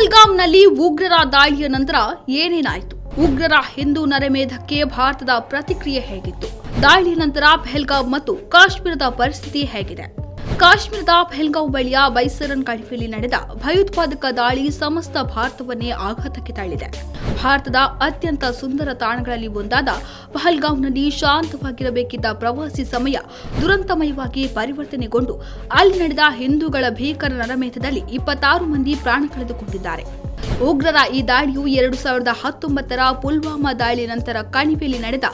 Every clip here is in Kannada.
ಪಹಲ್ಗಾಮ್ನಲ್ಲಿ ಉಗ್ರರ ದಾಳಿಯ ನಂತರ ಏನೇನಾಯಿತು? ಉಗ್ರರ ಹಿಂದೂ ನರಮೇಧಕ್ಕೆ ಭಾರತದ ಪ್ರತಿಕ್ರಿಯೆ ಹೇಗಿತ್ತು? ದಾಳಿಯ ನಂತರ ಪಹಲ್ಗಾಮ್ ಮತ್ತು ಕಾಶ್ಮೀರದ ಪರಿಸ್ಥಿತಿ ಹೇಗಿದೆ? ಕಾಶ್ಮೀರದ ಪೆಹಲ್ಗಾಂವ್ ಬಳಿಯ ಬೈಸರನ್ ಕಣಿವೆಯಲ್ಲಿ ನಡೆದ ಭಯೋತ್ಪಾದಕ ದಾಳಿ ಸಮಸ್ತ ಭಾರತವನ್ನೇ ಆಘಾತಕ್ಕೆ ತಳ್ಳಿದೆ. ಭಾರತದ ಅತ್ಯಂತ ಸುಂದರ ತಾಣಗಳಲ್ಲಿ ಒಂದಾದ ಪಹಲ್ಗಾಂವ್ನಲ್ಲಿ ಶಾಂತವಾಗಿರಬೇಕಿದ್ದ ಪ್ರವಾಸಿ ಸಮಯ ದುರಂತಮಯವಾಗಿ ಪರಿವರ್ತನೆಗೊಂಡು ಅಲ್ಲಿ ನಡೆದ ಹಿಂದೂಗಳ ಭೀಕರ ನರಮೇಧದಲ್ಲಿ ಇಪ್ಪತ್ತಾರು ಮಂದಿ ಪ್ರಾಣ ಕಳೆದುಕೊಂಡಿದ್ದಾರೆ. ಉಗ್ರರ ಈ ದಾಳಿಯು ಎರಡು ಸಾವಿರದ ಹತ್ತೊಂಬತ್ತರ ಪುಲ್ವಾಮಾ ದಾಳಿ ನಂತರ ಕಣಿವೆಯಲ್ಲಿ ನಡೆದ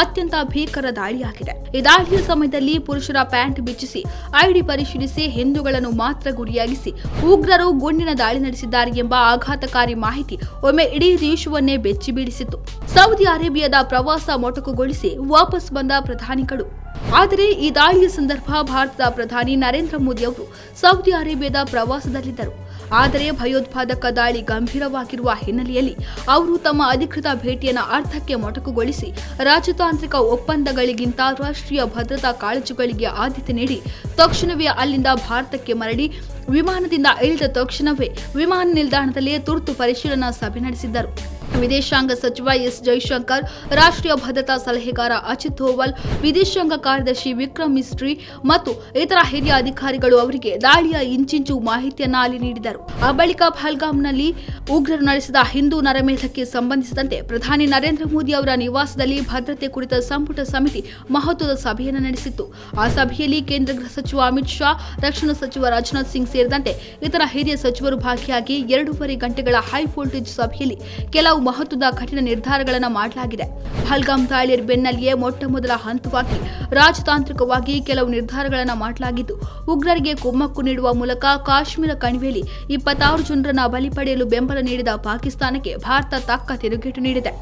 ಅತ್ಯಂತ ಭೀಕರ ದಾಳಿಯಾಗಿದೆ. ಈ ದಾಳಿಯ ಸಮಯದಲ್ಲಿ ಪುರುಷರ ಪ್ಯಾಂಟ್ ಬಿಚ್ಚಿಸಿ, ಐಡಿ ಪರಿಶೀಲಿಸಿ, ಹಿಂದೂಗಳನ್ನು ಮಾತ್ರ ಗುರಿಯಾಗಿಸಿ, ಉಗ್ರರು ಗುಂಡಿನ ದಾಳಿ ನಡೆಸಿದ್ದಾರೆ ಎಂಬ ಆಘಾತಕಾರಿ ಮಾಹಿತಿ ಒಮ್ಮೆ ಇಡೀ ದೇಶವನ್ನೇ ಬೆಚ್ಚಿ ಬೀಳಿಸಿತ್ತು ಸೌದಿ ಅರೇಬಿಯಾದ ಪ್ರವಾಸ ಮೊಟಕುಗೊಳಿಸಿ ವಾಪಸ್ ಬಂದ ಪ್ರಧಾನಿಗಳು. ಆದರೆ ಈ ದಾಳಿಯ ಸಂದರ್ಭ ಭಾರತದ ಪ್ರಧಾನಿ ನರೇಂದ್ರ ಮೋದಿ ಅವರು ಸೌದಿ ಅರೇಬಿಯಾದ ಪ್ರವಾಸದಲ್ಲಿದ್ದರು. ಆದರೆ ಭಯೋತ್ಪಾದಕ ದಾಳಿ ಗಂಭೀರವಾಗಿರುವ ಹಿನ್ನೆಲೆಯಲ್ಲಿ ಅವರು ತಮ್ಮ ಅಧಿಕೃತ ಭೇಟಿಯನ್ನು ಅರ್ಥಕ್ಕೆ ಮೊಟಕುಗೊಳಿಸಿ ರಾಜತಾಂತ್ರಿಕ ಒಪ್ಪಂದಗಳಿಗಿಂತ ರಾಷ್ಟ್ರೀಯ ಭದ್ರತಾ ಕಾಳಜಿಗಳಿಗೆ ಆದ್ಯತೆ ನೀಡಿ ತಕ್ಷಣವೇ ಅಲ್ಲಿಂದ ಭಾರತಕ್ಕೆ ಮರಳಿ ವಿಮಾನದಿಂದ ಇಳಿದ ತಕ್ಷಣವೇ ವಿಮಾನ ನಿಲ್ದಾಣದಲ್ಲಿ ತುರ್ತು ಪರಿಶೀಲನಾ ಸಭೆ ನಡೆಸಿದ್ದರು. ವಿದೇಶಾಂಗ ಸಚಿವ ಎಸ್ ಜೈಶಂಕರ್, ರಾಷ್ಟ್ರೀಯ ಭದ್ರತಾ ಸಲಹೆಗಾರ ಅಜಿತ್ ಧೋವಲ್ ವಿದೇಶಾಂಗ ಕಾರ್ಯದರ್ಶಿ ವಿಕ್ರಮ್ ಮಿಸ್ಟ್ರಿ ಮತ್ತು ಇತರ ಹಿರಿಯ ಅಧಿಕಾರಿಗಳು ಅವರಿಗೆ ದಾಳಿಯ ಇಂಚಿಂಚು ಮಾಹಿತಿಯನ್ನ ಅಲ್ಲಿ ನೀಡಿದರು. ಆ ಬಳಿಕ ಪಹಲ್ಗಾಮ್ನಲ್ಲಿ ಉಗ್ರರು ನಡೆಸಿದ ಹಿಂದೂ ನರಮೇಧಕ್ಕೆ ಸಂಬಂಧಿಸಿದಂತೆ ಪ್ರಧಾನಿ ನರೇಂದ್ರ ಮೋದಿ ಅವರ ನಿವಾಸದಲ್ಲಿ ಭದ್ರತೆ ಕುರಿತ ಸಂಪುಟ ಸಮಿತಿ ಮಹತ್ವದ ಸಭೆಯನ್ನು ನಡೆಸಿತ್ತು. ಆ ಸಭೆಯಲ್ಲಿ ಕೇಂದ್ರ ಗೃಹ ಸಚಿವ ಅಮಿತ್ ಶಾ, ರಕ್ಷಣಾ ಸಚಿವ ರಾಜನಾಥ್ ಸಿಂಗ್ ಸೇರಿದಂತೆ ಇತರ ಹಿರಿಯ ಸಚಿವರು ಭಾಗಿಯಾಗಿ ಎರಡೂವರೆ ಗಂಟೆಗಳ ಹೈ ವೋಲ್ಟೇಜ್ ಸಭೆಯಲ್ಲಿ ಕೆಲವು ಮಹತ್ವದ ಕಠಿಣ ನಿರ್ಧಾರಗಳನ್ನು ಮಾಡಲಾಗಿದೆ. ಪಹಲ್ಗಾಮ್ ದಾಳಿಯ ಬೆನ್ನಲ್ಲಿಯೇ ಮೊಟ್ಟ ಮೊದಲ ಹಂತವಾಗಿ ರಾಜತಾಂತ್ರಿಕವಾಗಿ ಕೆಲವು ನಿರ್ಧಾರಗಳನ್ನು ಮಾಡಲಾಗಿದ್ದು, ಉಗ್ರರಿಗೆ ಕುಮ್ಮಕ್ಕು ನೀಡುವ ಮೂಲಕ ಕಾಶ್ಮೀರ ಕಣಿವೆಯಲ್ಲಿ ಇಪ್ಪತ್ತಾರು ಜನರನ್ನ ಬಲಿ ಪಡೆಯಲು ಬೆಂಬಲ ನೀಡಿದ ಪಾಕಿಸ್ತಾನಕ್ಕೆ ಭಾರತ ತಕ್ಕ ತಿರುಗೇಟು ನೀಡಿದೆ.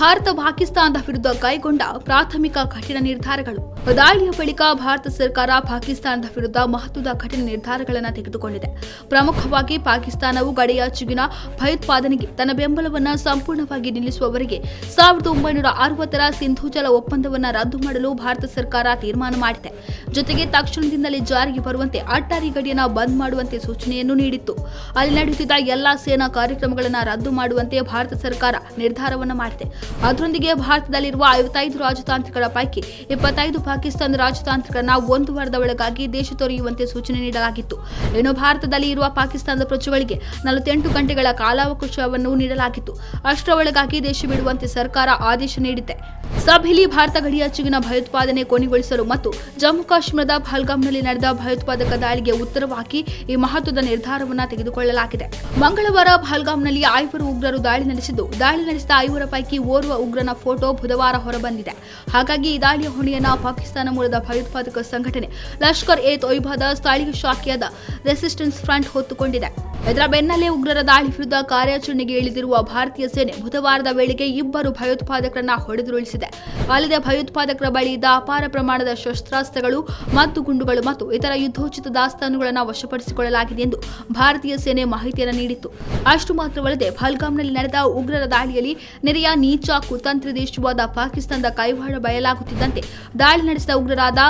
ಭಾರತ ಪಾಕಿಸ್ತಾನದ ವಿರುದ್ಧ ಕೈಗೊಂಡ ಪ್ರಾಥಮಿಕ ಕಠಿಣ ನಿರ್ಧಾರಗಳು ದಾಳಿಯ ಬಳಿಕ ಭಾರತ ಸರ್ಕಾರ ಪಾಕಿಸ್ತಾನದ ವಿರುದ್ಧ ಮಹತ್ವದ ಕಠಿಣ ನಿರ್ಧಾರಗಳನ್ನು ತೆಗೆದುಕೊಂಡಿದೆ. ಪ್ರಮುಖವಾಗಿ ಪಾಕಿಸ್ತಾನವು ಗಡಿಯಾಚೆಗಿನ ಭಯೋತ್ಪಾದನೆಗೆ ತನ್ನ ಬೆಂಬಲವನ್ನು ಸಂಪೂರ್ಣವಾಗಿ ನಿಲ್ಲಿಸುವವರೆಗೆ ಸಾವಿರದ ಒಂಬೈನೂರ ಅರವತ್ತರ ಸಿಂಧೂಜಲ ಒಪ್ಪಂದವನ್ನು ರದ್ದು ಮಾಡಲು ಭಾರತ ಸರ್ಕಾರ ತೀರ್ಮಾನ ಮಾಡಿದೆ. ಜೊತೆಗೆ ತಕ್ಷಣದಿಂದಲೇ ಜಾರಿಗೆ ಬರುವಂತೆ ಅಟ್ಟಾರಿ ಗಡಿಯನ್ನು ಬಂದ್ ಮಾಡುವಂತೆ ಸೂಚನೆಯನ್ನು ನೀಡಿತ್ತು. ಅಲ್ಲಿ ನಡೆಯುತ್ತಿದ್ದ ಎಲ್ಲಾ ಸೇನಾ ಕಾರ್ಯಕ್ರಮಗಳನ್ನು ರದ್ದು ಮಾಡುವಂತೆ ಭಾರತ ಸರ್ಕಾರ ನಿರ್ಧಾರವನ್ನು ಮಾಡಿದೆ. ಅದರೊಂದಿಗೆ ಭಾರತದಲ್ಲಿರುವ ಐವತ್ತೈದು ರಾಜತಾಂತ್ರಿಕರ ಪೈಕಿ ಇಪ್ಪತ್ತೈದು ಪಾಕಿಸ್ತಾನ ರಾಜತಾಂತ್ರಿಕರನ್ನ ಒಂದು ವಾರದ ಒಳಗಾಗಿ ದೇಶ ತೊರೆಯುವಂತೆ ಸೂಚನೆ ನೀಡಲಾಗಿತ್ತು. ಇನ್ನು ಭಾರತದಲ್ಲಿ ಇರುವ ಪಾಕಿಸ್ತಾನದ ಪ್ರಜೆಗಳಿಗೆ ನಲವತ್ತೆಂಟು ಗಂಟೆಗಳ ಕಾಲಾವಕಾಶವನ್ನು ನೀಡಲಾಗಿತ್ತು. ಅಷ್ಟರ ಒಳಗಾಗಿ ದೇಶ ಬಿಡುವಂತೆ ಸರ್ಕಾರ ಆದೇಶ ನೀಡಿದೆ. ಸಭೆಯಲ್ಲಿ ಭಾರತ ಗಡಿಯಾಚೆಗಿನ ಭಯೋತ್ಪಾದನೆ ಕೊನೆಗೊಳಿಸಲು ಮತ್ತು ಜಮ್ಮು ಕಾಶ್ಮೀರದ ಪಹಲ್ಗಾಮ್ನಲ್ಲಿ ನಡೆದ ಭಯೋತ್ಪಾದಕ ದಾಳಿಗೆ ಉತ್ತರವಾಗಿ ಈ ಮಹತ್ವದ ನಿರ್ಧಾರವನ್ನು ತೆಗೆದುಕೊಳ್ಳಲಾಗಿದೆ. ಮಂಗಳವಾರ ಪಹಲ್ಗಾಮ್ನಲ್ಲಿ ಐವರು ಉಗ್ರರು ದಾಳಿ ನಡೆಸಿದ್ದು, ದಾಳಿ ನಡೆಸಿದ ಐವರ ಪೈಕಿ ಓರ್ವ ಉಗ್ರನ ಫೋಟೋ ಬುಧವಾರ ಹೊರಬಂದಿದೆ. ಹಾಗಾಗಿ ಈ ದಾಳಿಯ ಹೊಣೆಯನ್ನು ಪಾಕಿಸ್ತಾನ ಮೂಲದ ಭಯೋತ್ಪಾದಕ ಸಂಘಟನೆ ಲಷ್ಕರ್ ಎ ತೊಯ್ಬಾದ ಸ್ಥಳೀಯ ಶಾಖೆಯಾದ ರೆಸಿಸ್ಟೆನ್ಸ್ ಫ್ರಂಟ್ ಹೊತ್ತುಕೊಂಡಿದೆ. ಇದರ ಬೆನ್ನಲ್ಲೇ ಉಗ್ರರ ದಾಳಿ ವಿರುದ್ಧ ಕಾರ್ಯಾಚರಣೆಗೆ ಇಳಿದಿರುವ ಭಾರತೀಯ ಸೇನೆ ಬುಧವಾರದ ವೇಳೆಗೆ ಇಬ್ಬರು ಭಯೋತ್ಪಾದಕರನ್ನ ಹೊಡೆದುರುಳಿಸಿದೆ. ಅಲ್ಲದೆ ಭಯೋತ್ಪಾದಕರ ಬಳಿ ಇದ್ದ ಅಪಾರ ಪ್ರಮಾಣದ ಶಸ್ತ್ರಾಸ್ತ್ರಗಳು ಮತ್ತು ಗುಂಡುಗಳು ಮತ್ತು ಇತರ ಯುದ್ಧೋಚಿತ ದಾಸ್ತಾನುಗಳನ್ನು ವಶಪಡಿಸಿಕೊಳ್ಳಲಾಗಿದೆ ಎಂದು ಭಾರತೀಯ ಸೇನೆ ಮಾಹಿತಿಯನ್ನು ನೀಡಿತ್ತು. ಅಷ್ಟು ಮಾತ್ರವಲ್ಲದೆ ಪಹಲ್ಗಾಮ್ನಲ್ಲಿ ನಡೆದ ಉಗ್ರರ ದಾಳಿಯಲ್ಲಿ ನೆರೆಯ ನೀಚ ಕುತಂತ್ರ ದೇಶವಾದ ಪಾಕಿಸ್ತಾನದ ಕೈವಾಡ ಬಯಲಾಗುತ್ತಿದ್ದಂತೆ ದಾಳಿ ನಡೆಸಿದ ಉಗ್ರರಾದ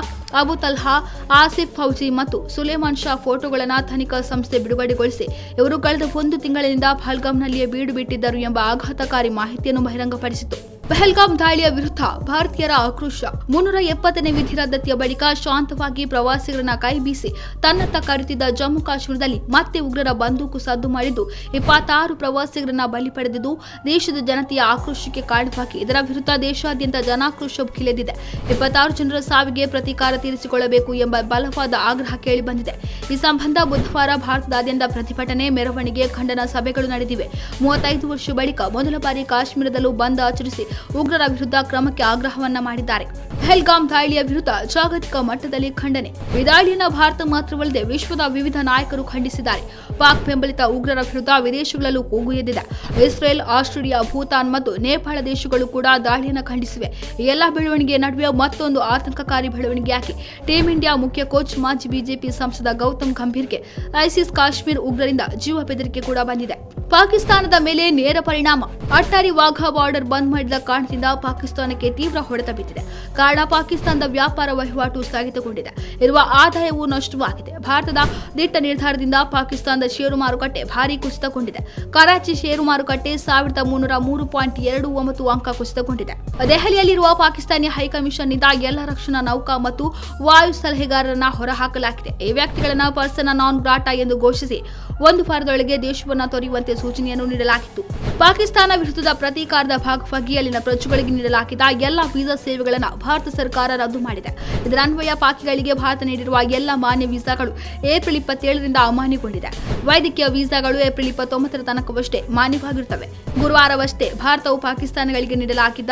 ಅಬು ತಲ್ಹಾ, ಆಸಿಫ್ ಫೌಜಿ ಮತ್ತು ಸುಲೇಮಾನ್ ಶಾ ಫೋಟೋಗಳನ್ನು ತನಿಖಾ ಸಂಸ್ಥೆ ಬಿಡುಗಡೆಗೊಳಿಸಿ. ಇವರು ಕಳೆದ ಒಂದು ತಿಂಗಳಿನಿಂದ ಪಹಲ್ಗಾಮ್ನಲ್ಲಿಯೇ ಬೀಡು ಬಿಟ್ಟಿದ್ದರು ಎಂಬ ಆಘಾತಕಾರಿ ಮಾಹಿತಿಯನ್ನು ಬಹಿರಂಗಪಡಿಸಿತು ಪಹಲ್ಗಾಮ್ ದಾಳಿಯ ವಿರುದ್ಧ ಭಾರತೀಯರ ಆಕ್ರೋಶ. ಮುನ್ನೂರ ಎಪ್ಪತ್ತನೇ ವಿಧಿರದ್ದತಿಯ ಬಳಿಕ ಶಾಂತವಾಗಿ ಪ್ರವಾಸಿಗರನ್ನ ಕೈಬೀಸಿ ತನ್ನತ್ತ ಕರೆತಿದ್ದ ಜಮ್ಮು ಕಾಶ್ಮೀರದಲ್ಲಿ ಮತ್ತೆ ಉಗ್ರರ ಬಂದೂಕು ಸದ್ದು ಮಾಡಿದ್ದು, ಇಪ್ಪತ್ತಾರು ಪ್ರವಾಸಿಗರನ್ನ ಬಲಿ ಪಡೆದಿದ್ದು, ದೇಶದ ಜನತೆಯ ಆಕ್ರೋಶಕ್ಕೆ ಕಾರಣವಾಗಿ ಇದರ ವಿರುದ್ಧ ದೇಶಾದ್ಯಂತ ಜನಾಕ್ರೋಶ ಭುಗಿಲೆದಿದೆ ಇಪ್ಪತ್ತಾರು ಜನರ ಸಾವಿಗೆ ಪ್ರತೀಕಾರ ತೀರಿಸಿಕೊಳ್ಳಬೇಕು ಎಂಬ ಬಲವಾದ ಆಗ್ರಹ ಕೇಳಿಬಂದಿದೆ. ಈ ಸಂಬಂಧ ಬುಧವಾರ ಭಾರತದಾದ್ಯಂತ ಪ್ರತಿಭಟನೆ, ಮೆರವಣಿಗೆ, ಖಂಡನ ಸಭೆಗಳು ನಡೆದಿವೆ. ಮೂವತ್ತೈದು ವರ್ಷ ಬಳಿಕ ಮೊದಲ ಬಾರಿ ಕಾಶ್ಮೀರದಲ್ಲೂ ಬಂದ್ ಆಚರಿಸಿ ಉಗ್ರರ ವಿರುದ್ಧ ಕ್ರಮಕ್ಕೆ ಆಗ್ರಹವನ್ನ ಮಾಡಿದ್ದಾರೆ. ಪಹಲ್ಗಾಮ್ ದಾಳಿಯ ವಿರುದ್ಧ ಜಾಗತಿಕ ಮಟ್ಟದಲ್ಲಿ ಖಂಡನೆ. ಈ ದಾಳಿಯನ್ನ ಭಾರತ ಮಾತ್ರವಲ್ಲದೆ ವಿಶ್ವದ ವಿವಿಧ ನಾಯಕರು ಖಂಡಿಸಿದ್ದಾರೆ. ಪಾಕ್ ಬೆಂಬಲಿತ ಉಗ್ರರ ವಿರುದ್ಧ ವಿದೇಶಗಳಲ್ಲೂ ಕೂಗು ಎದ್ದಿದೆ. ಇಸ್ರೇಲ್, ಆಸ್ಟ್ರೇಲಿಯಾ, ಭೂತಾನ್ ಮತ್ತು ನೇಪಾಳ ದೇಶಗಳು ಕೂಡ ದಾಳಿಯನ್ನು ಖಂಡಿಸಿವೆ. ಈ ಎಲ್ಲ ಬೆಳವಣಿಗೆಯ ನಡುವೆ ಮತ್ತೊಂದು ಆತಂಕಕಾರಿ ಬೆಳವಣಿಗೆಯಾಗಿ ಟೀಂ ಇಂಡಿಯಾ ಮುಖ್ಯ ಕೋಚ್, ಮಾಜಿ ಬಿಜೆಪಿ ಸಂಸದ ಗೌತಮ್ ಗಂಭೀರ್ಗೆ ಐಸಿಸ್ ಕಾಶ್ಮೀರ್ ಉಗ್ರರಿಂದ ಜೀವ ಬೆದರಿಕೆ ಕೂಡ ಬಂದಿದೆ. ಪಾಕಿಸ್ತಾನದ ಮೇಲೆ ನೇರ ಪರಿಣಾಮ. ಅಟ್ಟಾರಿ ವಾಘಾ ಬಾರ್ಡರ್ ಬಂದ್ ಮಾಡಿದ ಕಾರಣದಿಂದ ಪಾಕಿಸ್ತಾನಕ್ಕೆ ತೀವ್ರ ಹೊಡೆತ ಬಿದ್ದಿದೆ. ಕಾರಣ ಪಾಕಿಸ್ತಾನದ ವ್ಯಾಪಾರ ವಹಿವಾಟು ಸ್ಥಗಿತಗೊಂಡಿದೆ. ಇರುವ ಆದಾಯವು ನಷ್ಟವಾಗಿದೆ. ಭಾರತದ ದಿಟ್ಟ ನಿರ್ಧಾರದಿಂದ ಪಾಕಿಸ್ತಾನದ ಷೇರು ಮಾರುಕಟ್ಟೆ ಭಾರೀ ಕುಸಿತಗೊಂಡಿದೆ. ಕರಾಚಿ ಷೇರು ಮಾರುಕಟ್ಟೆ ಸಾವಿರದ ಮುನ್ನೂರ ಮೂರು ಪಾಯಿಂಟ್ ಎರಡು ಒಂಬತ್ತು ಅಂಕ ಕುಸಿತಗೊಂಡಿದೆ. ದೆಹಲಿಯಲ್ಲಿರುವ ಪಾಕಿಸ್ತಾನಿ ಹೈಕಮಿಷನ್ನಿಂದ ಎಲ್ಲ ರಕ್ಷಣಾ ನೌಕಾ ಮತ್ತು ವಾಯು ಸಲಹೆಗಾರರನ್ನ ಹೊರಹಾಕಲಾಗಿದೆ. ಈ ವ್ಯಕ್ತಿಗಳನ್ನ ಪರ್ಸನ ನಾನ್ ಗ್ರಾಟಾ ಎಂದು ಘೋಷಿಸಿ ಒಂದು ವಾರದೊಳಗೆ ದೇಶವನ್ನ ತೊರೆಯುವಂತೆ ಸೂಚನೆಯನ್ನು ನೀಡಲಾಗಿತ್ತು. ಪಾಕಿಸ್ತಾನ ವಿರುದ್ಧದ ಪ್ರತೀಕಾರದ ಭಾಗವಾಗಿ ಅಲ್ಲಿನ ಪ್ರಜೆಗಳಿಗೆ ನೀಡಲಾಗಿದ್ದ ಎಲ್ಲ ವೀಸಾ ಸೇವೆಗಳನ್ನು ಭಾರತ ಸರ್ಕಾರ ರದ್ದು ಮಾಡಿದೆ. ಇದರ ಅನ್ವಯ ಪಾಕಿಗಳಿಗೆ ಭಾರತ ನೀಡಿರುವ ಎಲ್ಲ ಮಾನ್ಯ ವೀಸಾಗಳು ಏಪ್ರಿಲ್ ಇಪ್ಪತ್ತೇಳರಿಂದ ಅಮಾನ್ಯಗೊಂಡಿದೆ. ವೈದ್ಯಕೀಯ ವೀಸಾಗಳು ಏಪ್ರಿಲ್ ಇಪ್ಪತ್ತೊಂಬತ್ತರ ತನಕವಷ್ಟೇ ಮಾನ್ಯವಾಗಿರುತ್ತವೆ. ಗುರುವಾರವಷ್ಟೇ ಭಾರತವು ಪಾಕಿಸ್ತಾನಗಳಿಗೆ ನೀಡಲಾಗಿದ್ದ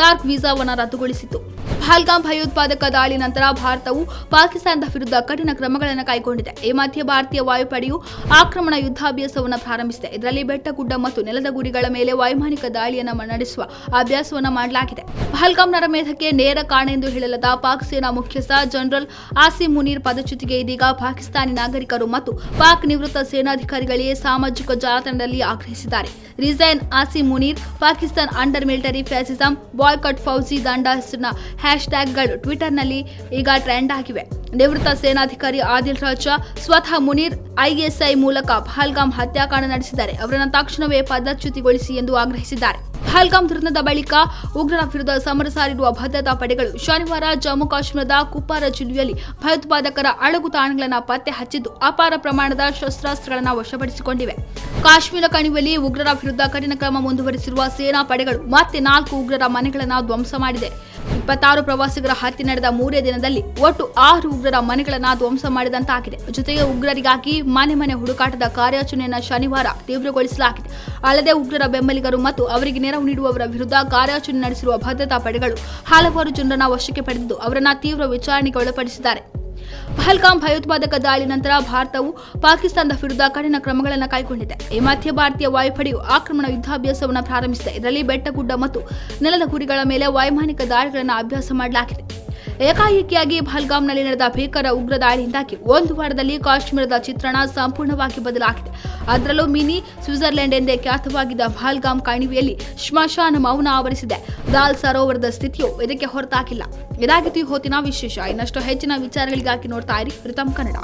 ಸಾರ್ಕ್ ವೀಸಾವನ್ನು ರದ್ದುಗೊಳಿಸಿತ್ತು ಪಹಲ್ಗಾಮ್ ಭಯೋತ್ಪಾದಕ ದಾಳಿ ನಂತರ ಭಾರತವು ಪಾಕಿಸ್ತಾನದ ವಿರುದ್ಧ ಕಠಿಣ ಕ್ರಮಗಳನ್ನು ಕೈಗೊಂಡಿದೆ. ಈ ಮಧ್ಯೆ ಭಾರತೀಯ ವಾಯುಪಡೆಯು ಆಕ್ರಮಣ ಯುದ್ಧಾಭ್ಯಾಸವನ್ನು ಪ್ರಾರಂಭಿಸಿದೆ. ಇದರಲ್ಲಿ ಬೆಟ್ಟ ಗುಡ್ಡ ಮತ್ತು ನೆಲದ ಗುರಿಗಳ ಮೇಲೆ ವೈಮಾನಿಕ ದಾಳಿಯನ್ನು ನಡೆಸುವ ಅಭ್ಯಾಸವನ್ನು ಮಾಡಲಾಗಿದೆ. ಪಹಲ್ಗಾಮ್ ನರಮೇಧಕ್ಕೆ ನೇರ ಕಾರಣ ಎಂದು ಹೇಳಲಾದ ಪಾಕ್ ಸೇನಾ ಮುಖ್ಯಸ್ಥ ಜನರಲ್ ಆಸಿಮ್ ಮುನೀರ್ ಪದಚ್ಯುತಿಗೆ ಇದೀಗ ಪಾಕಿಸ್ತಾನಿ ನಾಗರಿಕರು ಮತ್ತು ಪಾಕ್ ನಿವೃತ್ತ ಸೇನಾಧಿಕಾರಿಗಳಿಗೆ ಸಾಮಾಜಿಕ ಜಾಲತಾಣದಲ್ಲಿ ಆಗ್ರಹಿಸಿದ್ದಾರೆ. Resign Asim Munir, Pakistan under military fascism, boycott Fauji ದಂಡ ಹೆಸರಿನ ಹ್ಯಾಶ್ ಟ್ಯಾಗ್ಗಳು ಟ್ವಿಟರ್ನಲ್ಲಿ ಈಗ ಟ್ರೆಂಡ್ ಆಗಿವೆ. ನಿವೃತ್ತ ಸೇನಾಧಿಕಾರಿ ಆದಿಲ್ ರಾಜಾ, ಸ್ವತಃ ಮುನೀರ್, ಐಎಸ್ಐ ಮೂಲಕ ಪಹಲ್ಗಾಮ್ ಹತ್ಯಾಕಾಂಡ ನಡೆಸಿದ್ದಾರೆ. ಅವರನ್ನು ತಕ್ಷಣವೇ ಪದಚ್ಯುತಿಗೊಳಿಸಿ ಎಂದು ಆಗ್ರಹಿಸಿದ್ದಾರೆ. ಪಹಲ್ಗಾಮ್ ದುರಂತದ ಬಳಿಕ ಉಗ್ರರ ವಿರುದ್ಧ ಸಮರ ಸಾರಿರುವ ಭದ್ರತಾ ಪಡೆಗಳು ಶನಿವಾರ ಜಮ್ಮು ಕಾಶ್ಮೀರದ ಕುಪ್ವಾರ ಜಿಲ್ಲೆಯಲ್ಲಿ ಭಯೋತ್ಪಾದಕರ ಅಳಗು ತಾಣಗಳನ್ನು ಪತ್ತೆ ಹಚ್ಚಿದ್ದು, ಅಪಾರ ಪ್ರಮಾಣದ ಶಸ್ತ್ರಾಸ್ತ್ರಗಳನ್ನು ವಶಪಡಿಸಿಕೊಂಡಿವೆ. ಕಾಶ್ಮೀರ ಕಣಿವೆಯಲ್ಲಿ ಉಗ್ರರ ವಿರುದ್ಧ ಕಠಿಣ ಕ್ರಮ ಮುಂದುವರಿಸಿರುವ ಸೇನಾ ಪಡೆಗಳು ಮತ್ತೆ ನಾಲ್ಕು ಉಗ್ರರ ಮನೆಗಳನ್ನು ಧ್ವಂಸ ಮಾಡಿದೆ. ಇಪ್ಪತ್ತಾರು ಪ್ರವಾಸಿಗರ ಹತ್ಯೆ ನಡೆದ ಮೂರೇ ದಿನದಲ್ಲಿ ಒಟ್ಟು ಆರು ಉಗ್ರರ ಮನೆಗಳನ್ನು ಧ್ವಂಸ ಮಾಡಿದಂತಾಗಿದೆ. ಜೊತೆಗೆ ಉಗ್ರರಿಗಾಗಿ ಮನೆ ಮನೆ ಹುಡುಕಾಟದ ಕಾರ್ಯಾಚರಣೆಯನ್ನು ಶನಿವಾರ ತೀವ್ರಗೊಳಿಸಲಾಗಿದೆ. ಅಲ್ಲದೆ ಉಗ್ರರ ಬೆಂಬಲಿಗರು ಮತ್ತು ಅವರಿಗೆ ನೆರವು ನೀಡುವವರ ವಿರುದ್ಧ ಕಾರ್ಯಾಚರಣೆ ನಡೆಸಿರುವ ಭದ್ರತಾ ಪಡೆಗಳು ಹಲವಾರು ಜನರನ್ನ ವಶಕ್ಕೆ ಪಡೆದಿದ್ದು, ಅವರನ್ನ ತೀವ್ರ ವಿಚಾರಣೆಗೆ ಒಳಪಡಿಸಿದ್ದಾರೆ. ಪಹಲ್ಗಾಮ್ ಭಯೋತ್ಪಾದಕ ದಾಳಿ ನಂತರ ಭಾರತವು ಪಾಕಿಸ್ತಾನದ ವಿರುದ್ಧ ಕಠಿಣ ಕ್ರಮಗಳನ್ನು ಕೈಗೊಂಡಿದೆ. ಈ ಮಧ್ಯ ಭಾರತೀಯ ವಾಯುಪಡೆಯು ಆಕ್ರಮಣ ಯುದ್ಧಾಭ್ಯಾಸವನ್ನು ಪ್ರಾರಂಭಿಸಿದೆ. ಇದರಲ್ಲಿ ಬೆಟ್ಟಗುಡ್ಡ ಮತ್ತು ನೆಲದ ಗುರಿಗಳ ಮೇಲೆ ವೈಮಾನಿಕ ದಾಳಿಗಳನ್ನು ಅಭ್ಯಾಸ ಮಾಡಲಾಗಿದೆ. ಏಕಾಏಕಿಯಾಗಿ ಪಹಲ್ಗಾಮ್ನಲ್ಲಿ ನಡೆದ ಭೀಕರ ಉಗ್ರ ದಾಳಿಯಿಂದಾಗಿ ಒಂದು ವಾರದಲ್ಲಿ ಕಾಶ್ಮೀರದ ಚಿತ್ರಣ ಸಂಪೂರ್ಣವಾಗಿ ಬದಲಾಗಿದೆ. ಅದರಲ್ಲೂ ಮಿನಿ ಸ್ವಿಟ್ಜರ್ಲೆಂಡ್ ಎಂದೇ ಖ್ಯಾತವಾಗಿದ್ದ ಪಹಲ್ಗಾಮ್ ಕಣಿವೆಯಲ್ಲಿ ಶ್ಮಶಾನ ಮೌನ ಆವರಿಸಿದೆ. ದಾಲ್ ಸರೋವರದ ಸ್ಥಿತಿಯು ಇದಕ್ಕೆ ಹೊರತಾಗಿಲ್ಲ. ಇದಾಗಿತ್ತು ಈ ಹೊತ್ತಿನ ವಿಶೇಷ. ಇನ್ನಷ್ಟು ಹೆಚ್ಚಿನ ವಿಚಾರಗಳಿಗಾಗಿ ನೋಡ್ತಾ ಇರಿ ಪ್ರೀತಮ್ ಕನ್ನಡ.